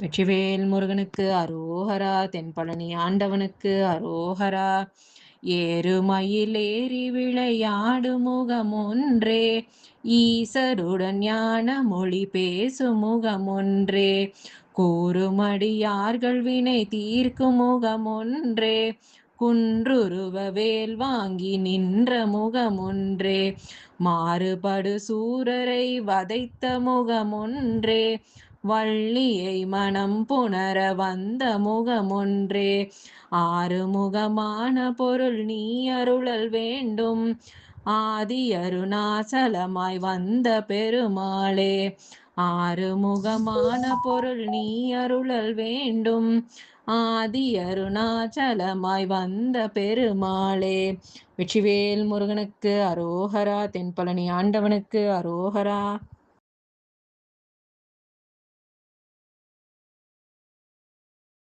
வெற்றிவேல் முருகனுக்கு அரோஹரா தென்பழனி ஆண்டவனுக்கு அரோஹரா. ஏறுமயில் ஏறி விளையாடு முகமொன்றே ஈசருடன் ஞான மொழி பேசும் முகமொன்றே கூறுமடியார்கள் வினை தீர்க்கும் முகமொன்றே குன்றுருவ வேல் வாங்கி நின்ற முகமொன்றே மாறுபடு சூரரை வதைத்த முகமொன்றே வள்ளியை மனம் புணர வந்த முகமொன்றே. ஆறுமுகமான பொருள் நீ அருளல் வேண்டும். ஆதி அருணாசலமாய் வந்த பெருமாளே. ஆறுமுகமான பொருள் நீ அருளல் வேண்டும். ஆதி அருணாச்சலமாய் வந்த பெருமாளே. வெற்றிவேல் முருகனுக்கு அரோகரா தென்பழனி ஆண்டவனுக்கு அரோகரா.